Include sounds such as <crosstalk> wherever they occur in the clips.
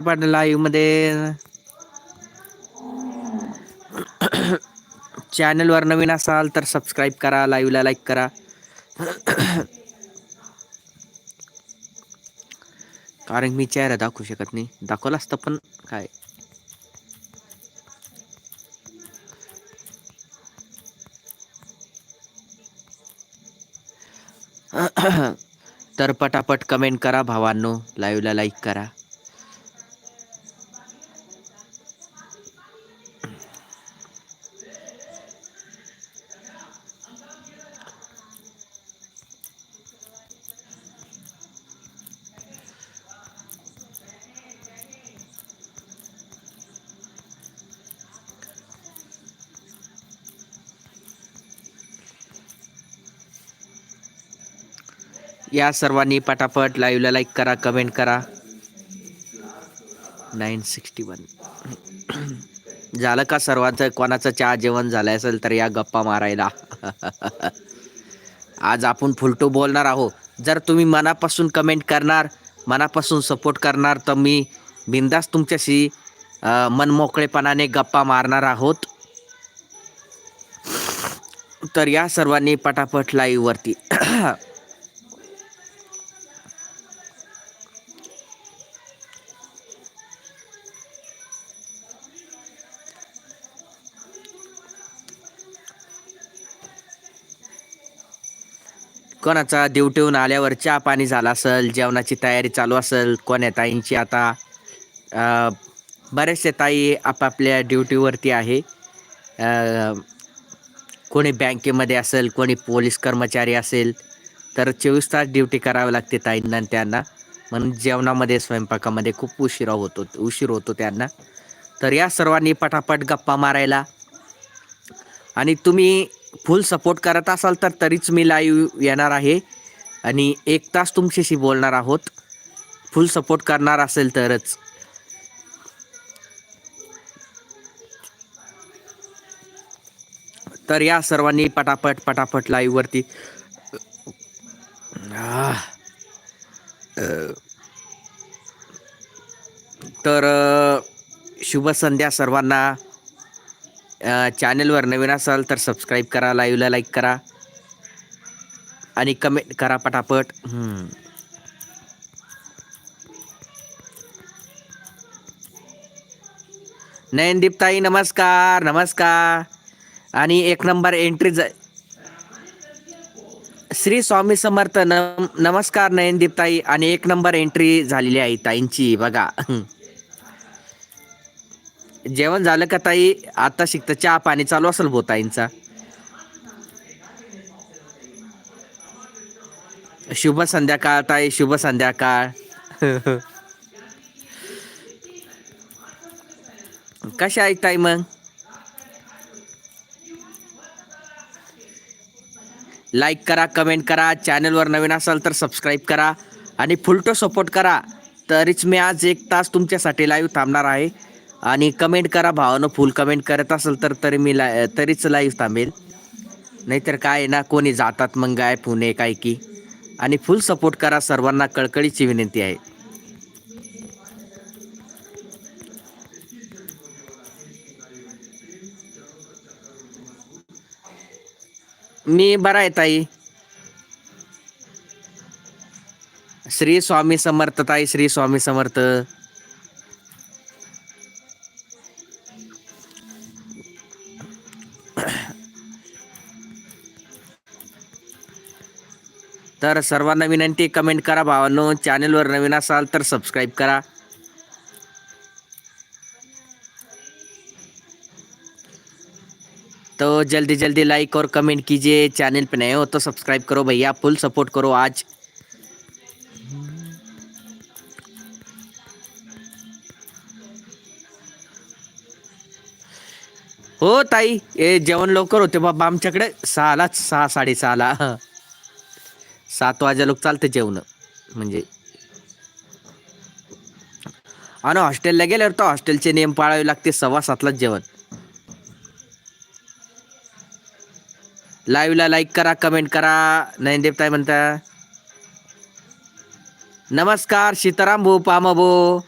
पण लाईव्हमध्ये चॅनलवर नवीन असाल तर सबस्क्राईब करा लाईव्हला लाईक करा. कारण मी चेहरा दाखवू शकत नाही. दाखवला असतं पण काय? तर पटापट कमेंट करा भावांनो. लाईव्हला लाईक करा. या सर्वांनी पटापट लाईव्हला लाईक करा कमेंट करा. नाईन सिक्स्टी वन झालं का सर्वांचं? कोणाचं चहा जेवण झालं असेल तर या गप्पा मारायला. आज आपण फुलटू बोलणार आहोत. जर तुम्ही मनापासून कमेंट करणार मनापासून सपोर्ट करणार तर मी बिंदास तुमच्याशी मनमोकळेपणाने गप्पा मारणार आहोत. तर या सर्वांनी पटापट लाईव्हवरती कोणाचा ड्युटीहून आल्यावर चहा पाणी झाला असेल जेवणाची तयारी चालू असेल कोण्या ताईंची आता? बरेचसे ताई आपापल्या ड्युटीवरती आहे. कोणी बँकेमध्ये असेल कोणी पोलीस कर्मचारी असेल तर चोवीस तास ड्युटी करावी लागते ताईंना त्यांना. म्हणून जेवणामध्ये स्वयंपाकामध्ये खूप उशिरा होतो उशीर होतो त्यांना. तर या सर्वांनी पटापट गप्पा मारायला. आणि तुम्ही फुल सपोर्ट करत असाल तर तरीच मी लाईव्ह येणार आहे. आणि एक तास तुमच्याशी बोलणार आहोत. फुल सपोर्ट करणार असेल तरच. तर या सर्वांनी पटापट पटापट लाईव्हवरती तर शुभ संध्या सर्वांना. चॅनलवर नवीन असाल तर सबस्क्राईब करा लाईव्हला लाईक करा. आणि कमेंट करा पटापट. नयनदीपताई नयनदीप ताई नमस्कार नमस्कार. आणि एक नंबर एंट्री ज श्री स्वामी समर्थ नम नमस्कार नयनदीप ताई आणि एक नंबर एंट्री झालेली आहे ताईंची बघा. जेवण झालं का ताई? आता शिकतं. चहा पाणी चालू असेल भोताईंचा शुभ संध्याकाळ ताई शुभ संध्याकाळ. कशा आहेत ताई मग? लाईक करा कमेंट करा. चॅनलवर नवीन असाल तर सबस्क्राईब करा. आणि फुलटो सपोर्ट करा. तरीच मी आज एक तास तुमच्यासाठी लाईव्ह थांबणार आहे. आणि कमेंट करा भावानं फुल कमेंट करत असेल तर तरी मी ला तरीच लाईव्ह थांबेल. नाहीतर काय आहे ना कोणी जातात मग काय पुणे काय की. आणि फुल सपोर्ट करा सर्वांना कळकळीची विनंती आहे. मी बरा आहे ताई. श्री स्वामी समर्थ ताई श्री स्वामी समर्थ. तर सर्वांना विनंती कमेंट करा भावांनो. चॅनलवर नवीन असाल तर सबस्क्राईब करा. तो जल्दी जल्दी लाइक और कमेंट कीजिए. चैनल पे नए हो तो सब्सक्राइब करो भैया. फुल सपोर्ट करो आज. हो ताई, ए, जेवण लवकर होते बाबा आमच्याकडे. सहालाच सहा सात वाजा लोक चालते जेवण. म्हणजे. आणि हॉस्टेलला गेल्यावर तर हॉस्टेलचे नियम पाळावे लागते सव्वा सातलाच जेवण. लाईव्हला लाईक करा कमेंट करा. नयनदेव काय म्हणता नमस्कार सीताराम भाऊ पामा भाऊ.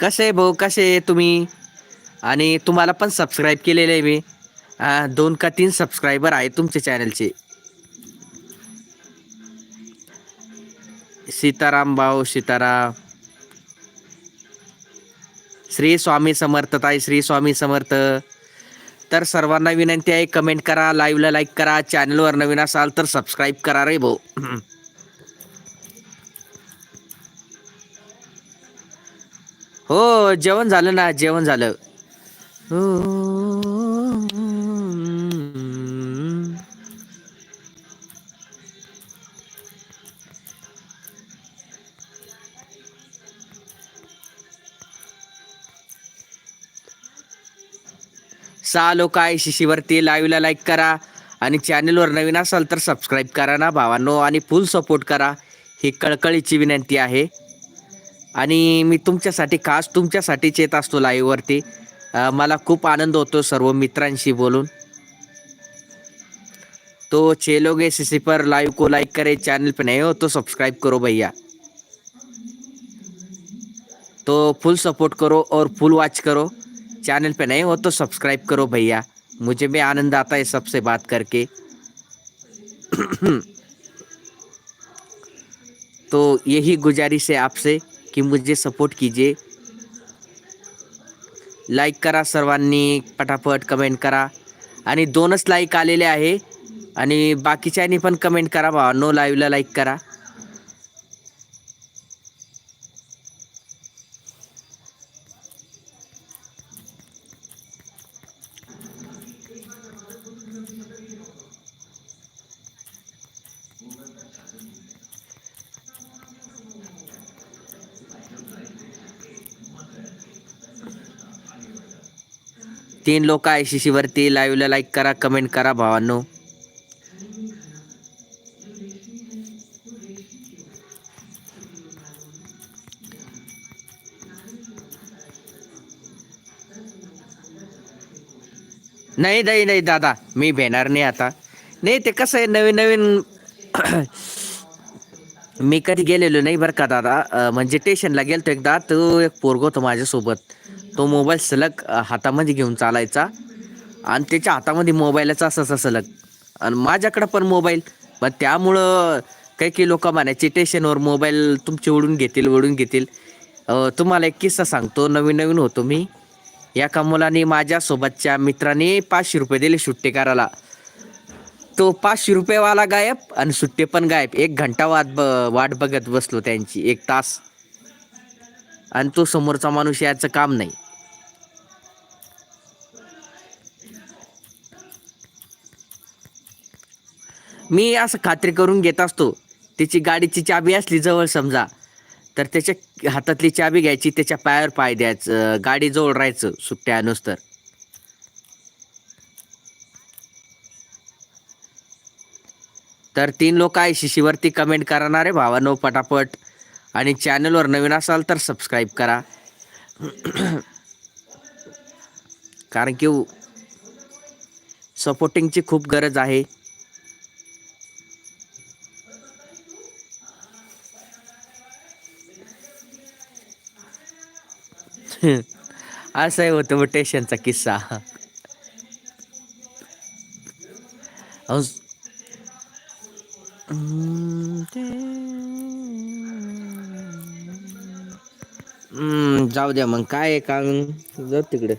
कसे भाऊ कसे तुम्ही? आणि तुम्हाला पण सबस्क्राईब केलेले आहे मी. दोन का तीन सबस्क्रायबर आहे तुमच्या चॅनलचे सीताराम भाऊ सीताराम श्री स्वामी समर्थ आहे श्री स्वामी समर्थ. तर सर्वांना विनंती आहे कमेंट करा लाईव्हला लाईक करा चॅनलवर नवीन असाल तर सबस्क्राईब करा रे भाऊ. हो जेवण झालं ना जेवण झालं. सहा लोक आहे शिशीवरती लाईव्हला लाईक करा आणि चॅनेलवर नवीन असाल तर सबस्क्राईब करा ना भावांनो आणि फुल सपोर्ट करा. ही कळकळीची विनंती आहे. आणि मी तुमच्यासाठी खास तुमच्यासाठीच येत असतो लाईव्हवरती मला खूप आनंद होतो सर्व मित्रांशी बोलून. तो चेलोगे सिसी पर लाइव को लाइक करे चैनल पे नए हो तो सब्सक्राइब करो भैया. तो फुल सपोर्ट करो और फुल वॉच करो. चैनल पे नए हो तो सब्सक्राइब करो भैया. मुझे भी आनंद आता है सबसे बात करके. <coughs> तो यही गुजारिश है आपसे कि मुझे सपोर्ट कीजिए. लाईक करा सर्वांनी पटापट कमेंट करा. आणि दोनच लाईक आलेले आहे. आणि बाकीच्यांनी पण कमेंट करा भावा. नो लाईव्हला लाईक करा. तीन लोक आयसी वरती लाईव्हला लाईक करा कमेंट करा भावांनो. नाही नाही नाही दादा. मी भेणार नाही आता. नाही ते कसं आहे नवीन नवीन <coughs> मी कधी गेलेलो नाही बरं का दादा. म्हणजे स्टेशनला गेलतो एकदा. तो एक पोरगो होतो माझ्यासोबत. तो मोबाईल सलग हातामध्ये घेऊन चालायचा. आणि त्याच्या हातामध्ये मोबाईलचा असायचा सलग. आणि माझ्याकडं पण मोबाईल. मग त्यामुळं काही काही लोक म्हणायचे स्टेशनवर मोबाईल तुमचे उडून घेतील उडून घेतील. तुम्हाला एक किस्सा सांगतो. नवीन नवीन होतो मी. एका मुलाने माझ्यासोबतच्या मित्राने पाचशे रुपये दिले सुट्टे करायला. तो पाचशे रुपयेवाला गायब आणि सुट्टे पण गायब. एक घंटा वाट ब वाट बघत बसलो त्यांची एक तास. आणि तो समोरचा माणूस याचं काम नाही. मी असं खात्री करून घेत असतो त्याची गाडीची चाबी असली जवळ समजा तर त्याच्या हातातली चाबी घ्यायची त्याच्या पायावर पाय द्यायचं गाडी जवळ राहायचं सुट्ट्या नुसतं तर तीन लोक आहे शिशीवरती कमेंट करणारे भावानो पटापट. आणि चॅनलवर नवीन असाल तर सबस्क्राईब करा. कारण की सपोर्टिंगची खूप गरज आहे. <laughs> असं होतं टेशनचा किस्सा. अहो, जाऊ द्या मग. काय आहे का जाऊ तिकडे.